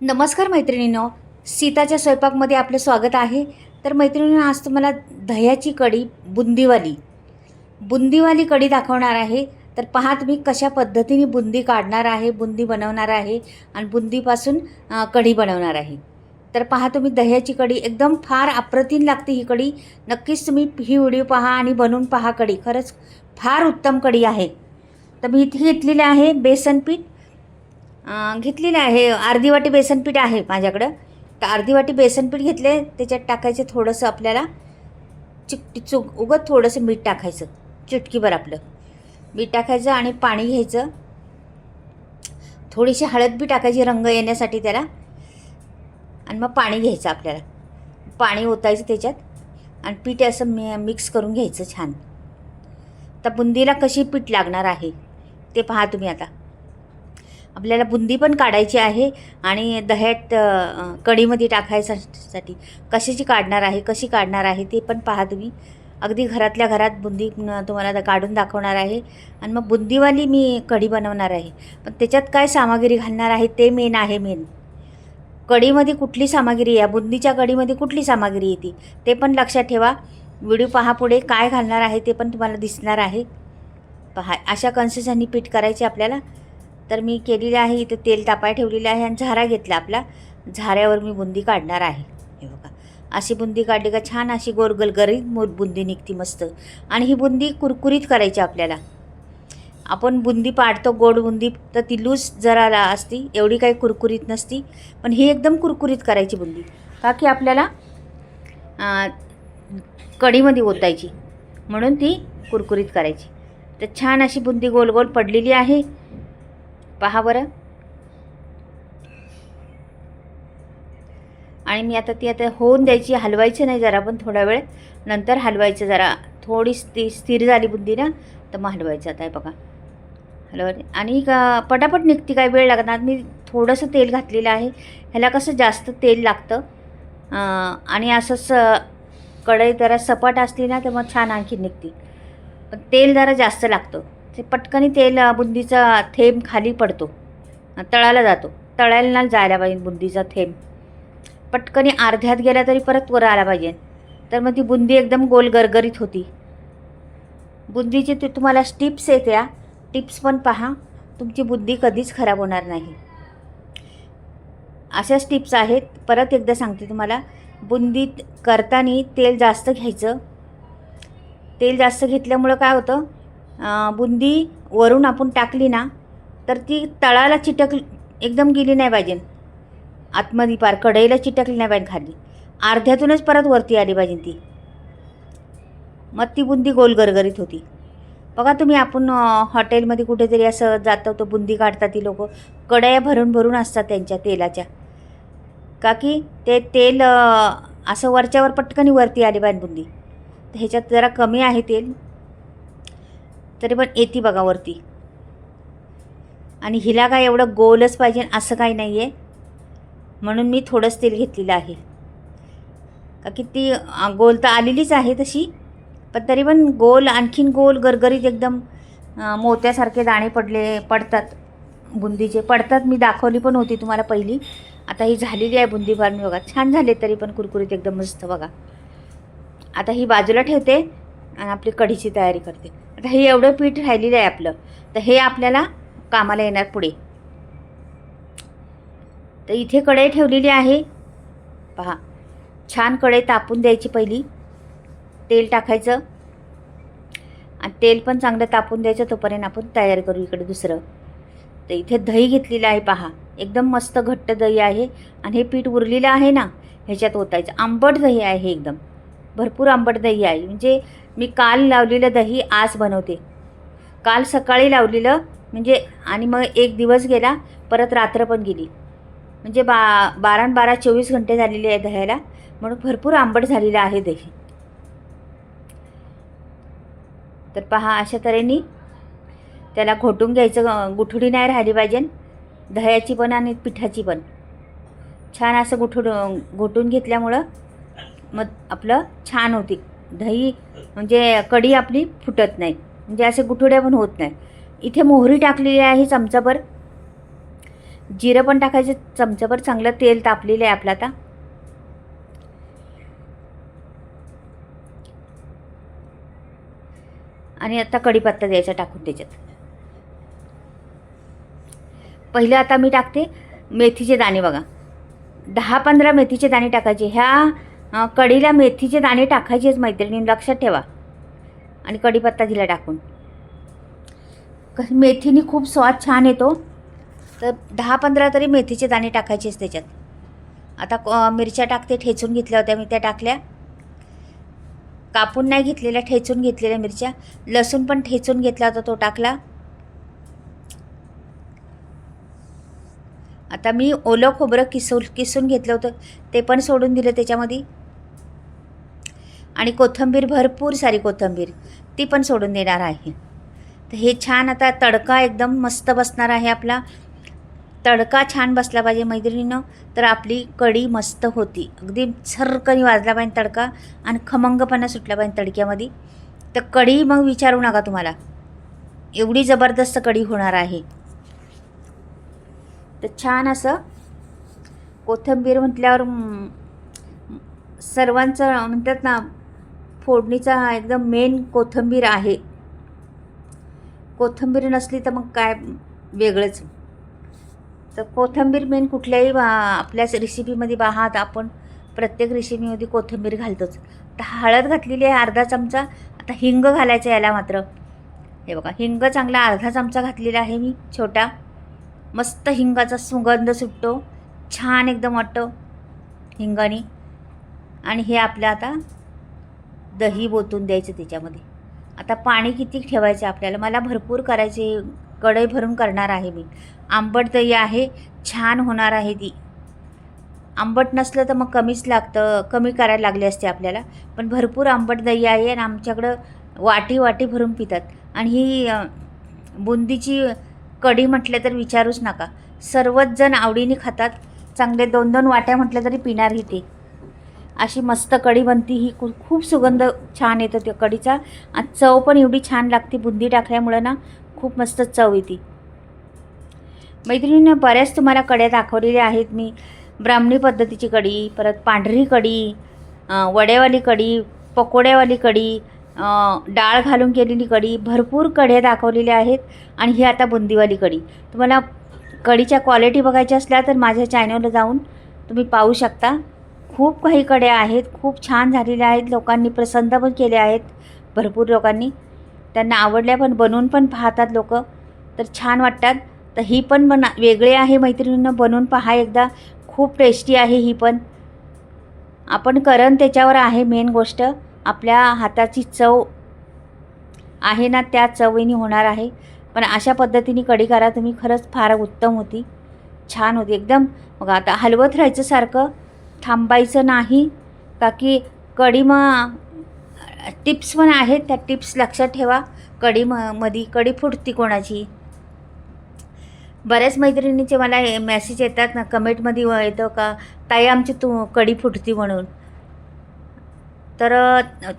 नमस्कार मैत्रिणीनो. सीताच्या स्वयंपाकमध्ये आपलं स्वागत आहे. तर मैत्रिणीनं आज तुम्हाला दह्याची कढी बुंदीवाली. बुंदीवाली कढी दाखवणार आहे. तर पहा तुम्ही कशा पद्धतीने बुंदी काढणार आहे बुंदी बनवणार आहे आणि बुंदीपासून कढी बनवणार आहे. तर पहा तुम्ही दह्याची कढी एकदम फार अप्रतिम लागते ही कढी. नक्कीच तुम्ही ही व्हिडिओ पहा आणि बनवून पहा कढी. खरंच फार उत्तम कढी आहे. तर मी इथे घेतलेली आहे बेसन पीठ. घेतलेलं आहे. अर्धी वाटी बेसनपीठ आहे माझ्याकडं. तर अर्धी वाटी बेसनपीठ घेतले. त्याच्यात टाकायचं थोडंसं आपल्याला चिक चुक उगत थोडंसं मीठ टाकायचं. चुटकीभर आपलं. मीठ टाकायचं आणि पाणी घ्यायचं. थोडीशी हळद बी टाकायची रंग येण्यासाठी त्याला. आणि मग पाणी घ्यायचं आपल्याला. पाणी ओतायचं त्याच्यात. आणि पीठ असं मि मिक्स करून घ्यायचं छान. तर बुंदीला कशी पीठ लागणार आहे? ते पहा तुम्ही आता. आपल्याला बुंदी पण काढायची आहे आणि दह्यात कढीमध्ये टाकायसाठी कशाची काढणार आहे कशी काढणार आहे ते पण पहा तुम्ही अगदी घरातल्या घरात बुंदी तुम्हाला काढून दाखवणार आहे आणि मग बुंदीवाली मी कढी बनवणार आहे. पण त्याच्यात काय सामग्री घालणार आहे ते मेन आहे मेन कढीमध्ये कुठली सामग्री आहे बुंदीच्या कढीमध्ये कुठली सामग्री येते ते पण लक्षात ठेवा. व्हिडिओ पहा पुढे काय घालणार आहे ते पण तुम्हाला दिसणार आहे. पहा अशा कन्सिस्टन्सी पीठ करायचे आपल्याला. तर मी केलेली आहे इथं तेल तापाय ठेवलेलं आहे आणि झारा घेतला आपला. झाऱ्यावर मी बुंदी काढणार आहे. हे बघा. अशी बुंदी काढली का छान अशी गोरगलगरीत मो बुंदी निघती मस्त. आणि ही बुंदी कुरकुरीत करायची आपल्याला. आपण बुंदी पाडतो गोड बुंदी तर ती लूज जरा असती एवढी काही कुरकुरीत नसती. पण ही एकदम कुरकुरीत करायची बुंदी. का की आपल्याला कढीमध्ये ओतायची. म्हणून ती कुरकुरीत करायची. तर छान अशी बुंदी गोल गोल पडलेली आहे. पहा बरं. आणि मी आता ती आता होऊन द्यायची हलवायची नाही जरा पण थोडा वेळ. नंतर हलवायचं जरा. थोडी स्थिर स्थिर झाली बुंदी ना तर मग हलवायचं आता आहे बघा. हलवा आणि का पटापट निघते काय वेळ लागणार मी थोडंसं तेल घातलेलं आहे. ह्याला कसं जास्त तेल लागतं? आणि असंच कढई जरा सपाट असली ना तर मग छान आणखी निघते. पण तेल जरा जास्त लागतं. ते पटकनी तेल बुंदीचा थेंब खाली पडतो. तळायला तळाला जातो. तळायला ना जायला पाहिजे बुंदीचा थेंब. पटकनी अर्ध्यात गेला तरी परत वर आला पाहिजे. तर मग ती बुंदी एकदम गोल गरगरीत होती. बुंदीचे ती तुम्हाला टिप्स येते या टिप्स पण पहा. तुमची बुद्धी कधीच खराब होणार नाही. अशाच टिप्स आहेत. परत एकदा सांगते तुम्हाला. बुंदीत करताना तेल जास्त घ्यायचं. तेल जास्त घेतल्यामुळं काय होतं? बुंदी वरून आपण टाकली ना तर ती तळाला चिटक एकदम गेली नाही पाहिजे. आतमध्ये पार कढईला चिटकली नाही पाहिजे खाली. अर्ध्यातूनच परत वरती आली पाहिजे ती. मग ती बुंदी गोल गरगरीत होती. बघा तुम्ही आपण हॉटेलमध्ये कुठेतरी असं जातो तो बुंदी काढतात ती लोक. कढया भरून भरून असतात त्यांच्या तेलाच्या. का की ते तेल असं वरच्यावर पटकनी वरती आली पाहिजे बुंदी. तर ह्याच्यात जरा कमी आहे तेल. तरी पण येते बघा वरती. आणि हिला काय एवढं गोलच पाहिजे असं काही नाही आहे म्हणून मी थोडंच तेल घेतलेलं आहे. का की ती गोल तर आलेलीच आहे तशी पण तरी पण गोल आणखीन गोल गरगरीत एकदम मोत्यासारखे दाणे पडले पडतात. बुंदीचे पडतात. मी दाखवली पण होती तुम्हाला पहिली. आता ही झालेली आहे बुंदी फार बघा छान झाले तरी पण कुरकुरीत एकदम मस्त बघा. आता ही बाजूला ठेवते आणि आपली कढीची तयारी करते. आता हे एवढं पीठ राहिलेलं आहे आपलं. तर हे आपल्याला कामाला येणार पुढे. तर इथे कढई ठेवलेली आहे. पहा छान कढई तापून द्यायची पहिली. तेल टाकायचं. आणि तेल पण चांगलं तापून द्यायचं तोपर्यंत आपण तयार करू इकडे दुसरं. तर इथे दही घेतलेलं आहे पहा. एकदम मस्त घट्ट दही आहे. आणि हे पीठ उरलेलं आहे ना ह्याच्यात ओतायचं. आंबट दही आहे एकदम. भरपूर आंबट दही आहे. म्हणजे मी काल लावलेलं दही आज बनवते. काल सकाळी लावलेलं म्हणजे आणि मग एक दिवस गेला परत रात्र पण गेली. म्हणजे बा बारा बारा चोवीस घंटे झालेले आहे दह्याला म्हणून भरपूर आंबट झालेलं आहे दही. तर पहा अशा तऱ्हेने त्याला घोटून घ्यायचं गुठडी गुठुडी नाही राहिली पाहिजे. दह्याची पण आणि पिठाची पण. छान असं गुठून घोटून घेतल्यामुळं मग आपलं छान होती. दही म्हणजे कढी आपली फुटत नाही. म्हणजे असे गुठुड्या पण होत नाही. इथे मोहरी टाकलेली आहे चमचाभर. जिरं पण टाकायचं चमचाभर चांगलं तेल तापलेलं आहे आपलं आता. आणि आता कढीपत्ता द्यायचा टाकून त्याच्यात. पहिलं आता मी टाकते मेथीचे दाणे बघा. दहा पंधरा मेथीचे दाणे टाकायचे. ह्या कढीला मेथीचे दाणे टाकायचेच मैत्रिणी लक्षात ठेवा. आणि कढीपत्ता दिला टाकून. कसं मेथीने खूप स्वाद छान येतो. तर दहा पंधरा तरी मेथीचे दाणे टाकायचेच त्याच्यात. आता मिरच्या टाकते ठेचून घेतल्या होत्या मी त्या टाकल्या. कापून नाही घेतलेल्या ठेचून घेतलेल्या मिरच्या. लसूण पण ठेचून घेतला होता तो टाकला. आता मी ओलं खोबरं किसून किसून घेतलं होतं. ते पण सोडून दिलं त्याच्यामध्ये. आणि कोथिंबीर भरपूर सारी कोथिंबीर. ती पण सोडून देणार आहे. तर हे छान आता तडका एकदम मस्त बसणार आहे आपला. तडका छान बसला पाहिजे मैत्रिणीनं. तर आपली कढी मस्त होती. अगदी सरकनी वाजला पाहिजे तडका आणि खमंगपणा सुटला पाहिजे तडक्यामध्ये. तर कढी मग विचारू नका तुम्हाला. एवढी जबरदस्त कढी होणार आहे. तर छान असं कोथिंबीर म्हटल्यावर सर्वांचं म्हणतात ना फोडणीचा एकदम मेन कोथिंबीर आहे. कोथिंबीर नसली तर मग काय वेगळंच. तर कोथिंबीर मेन कुठल्याही बा आपल्याच रेसिपीमध्ये पाहात आपण प्रत्येक रेसिपीमध्ये कोथिंबीर घालतोच. तर हळद घातलेली आहे अर्धा चमचा आता हिंग घालायचं याला मात्र. हे बघा हिंग चांगला अर्धा चमचा घातलेला आहे मी छोटा. मस्त हिंगाचा सुगंध सुटतो. छान एकदम वाटतं हिंगाने. आणि हे आपलं आता दही बोतून द्यायचं त्याच्यामध्ये. आता पाणी किती ठेवायचं आपल्याला? मला भरपूर करायचे कढई भरून करणार आहे मी. आंबट दही आहे छान होणार आहे ती. आंबट नसलं तर मग कमीच लागतं कमी करायला लागले असते आपल्याला. पण भरपूर आंबट दही आहे आणि आमच्याकडं वाटी वाटी भरून पितात. आणि ही बुंदीची कढी म्हटलं तर विचारूच नका. सर्वच जण आवडीने खातात. चांगले दोन दोन वाट्या म्हटलं तरी पिणार ही ते. अशी मस्त कढी बनती. ही खूप सुगंध छान येतो त्या कढीचा. आणि चव पण एवढी छान लागते. बुंदी टाकल्यामुळं ना खूप मस्त चव येते. मैत्रिणीनं बऱ्याच तुम्हाला कड्या दाखवलेल्या आहेत. मी ब्राह्मणी पद्धतीची कढी परत पांढरी कढी वड्यावाली कढी पकोड्यावाली कढी डाळ घालून केलेली कढी भरपूर कढ्या दाखवलेल्या आहेत आणि ही आता बुंदीवाली कढी. तुम्हाला कढीच्या क्वालिटी बघायच्या असल्या तर माझ्या चॅनलला जाऊन तुम्ही पाहू शकता. खूप काही कड्या आहेत खूप छान झालेल्या आहेत लोकांनी प्रसन्न पण केल्या आहेत भरपूर लोकांनी. त्यांना आवडल्या पण बनवून पण पाहतात लोक तर छान वाटतात. तर ही पण बना वेगळी आहे मैत्रिणींना बनवून पहा एकदा. खूप टेस्टी आहे ही पण. आपण करण त्याच्यावर आहे मेन गोष्ट. आपल्या हाताची चव आहे ना त्या चवीने होणार आहे. पण अशा पद्धतीने कढी करा तुम्ही खरंच फार उत्तम होती. छान होती. एकदम मग आता हलवत राहायचं सारखं थांबायचं नाही. का की कढी मग टिप्स पण आहेत. त्या टिप्स लक्षात ठेवा. कढी म मध्ये कढी फुटती कोणाची? बऱ्याच मैत्रिणीचे मला हे मेसेज येतात ना कमेंटमध्ये येतं का ताई आमची तू कढी फुटती म्हणून. तर अ,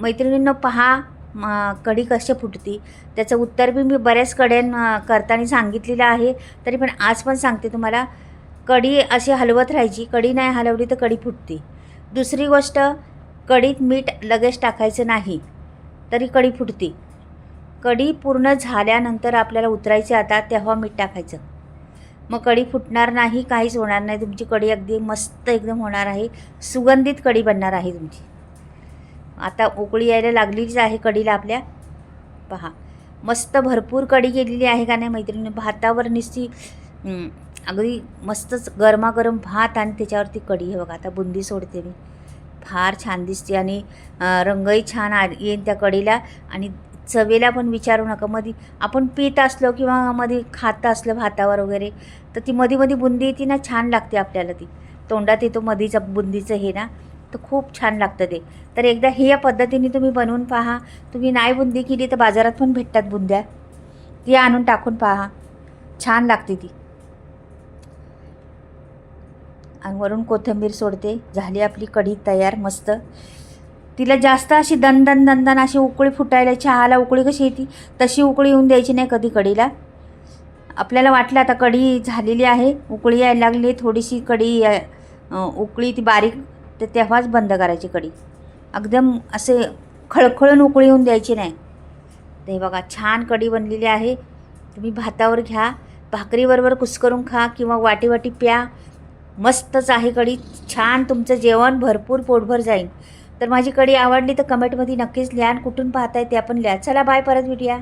मैत्रिणींना पहा म, कढी कशी फुटती. त्याचं उत्तर बी मी बऱ्याच कड्यां करताना सांगितलेलं आहे. तरी पण आज पण सांगते तुम्हाला कढी अशी हलवत राहायची. कढी नाही हलवली तर कढी फुटते. दुसरी गोष्ट कढीत मीठ लगेच टाकायचं नाही तरी कढी फुटते. कढी पूर्ण झाल्यानंतर आपल्याला उतरायची आता तेव्हा मीठ टाकायचं. मग कढी फुटणार नाही काहीच होणार नाही. तुमची कढी अगदी मस्त एकदम होणार आहे. सुगंधित कढी बनणार आहे तुमची. आता उकळी यायला लागलीच आहे कढीला आपल्या. पहा मस्त भरपूर कढी केलेली आहे का नाही मैत्रिणी? भातावर निस्ती अगदी मस्तच गरमागरम भात आणि त्याच्यावरती कढी हे बघा आता बुंदी सोडते मी. फार छान दिसते आणि रंगही छान आ येईन त्या कढीला आणि चवेला पण विचारू नका. मध्ये आपण पीत असलो किंवा मध्ये खात असलं भातावर वगैरे तर ती मध्ये मध्ये बुंदी येते ना छान लागते आपल्याला ती. तोंडात येतो मध्येच बुंदीचं हे ना. तर खूप छान लागतं ते. तर एकदा हे या पद्धतीने तुम्ही बनवून पहा. तुम्ही नाही बुंदी केली तर बाजारात पण भेटतात बुंद्या. ती आणून टाकून पहा. छान लागते ती. आणि वरून कोथिंबीर सोडते. झाली आपली कढी तयार मस्त. तिला जास्त अशी दणदण दणदण अशी उकळी फुटायला चहाला उकळी कशी येते तशी उकळी येऊन द्यायची नाही कधी कढीला. आपल्याला वाटलं आता कढी झालेली आहे उकळी यायला लागली थोडीशी कढी उकळी ती बारीक तर तेव्हाच बंद करायची कढी एकदम असे खळखळून उकळी येऊन द्यायची नाही. ते बघा छान कढी बनलेली आहे. तुम्ही भातावर घ्या भाकरीबरोबर कुस्करून खा किंवा वाटी वाटी प्या. मस्तच आहे कढी छान तुमचं जेवण भरपूर पोटभर जाईल. तर माझी कढी आवडली तर कमेंटमध्ये नक्कीच लिहा आणि कुठून पाहताय ते आपण लिहा. चला बाय परत भेटूया.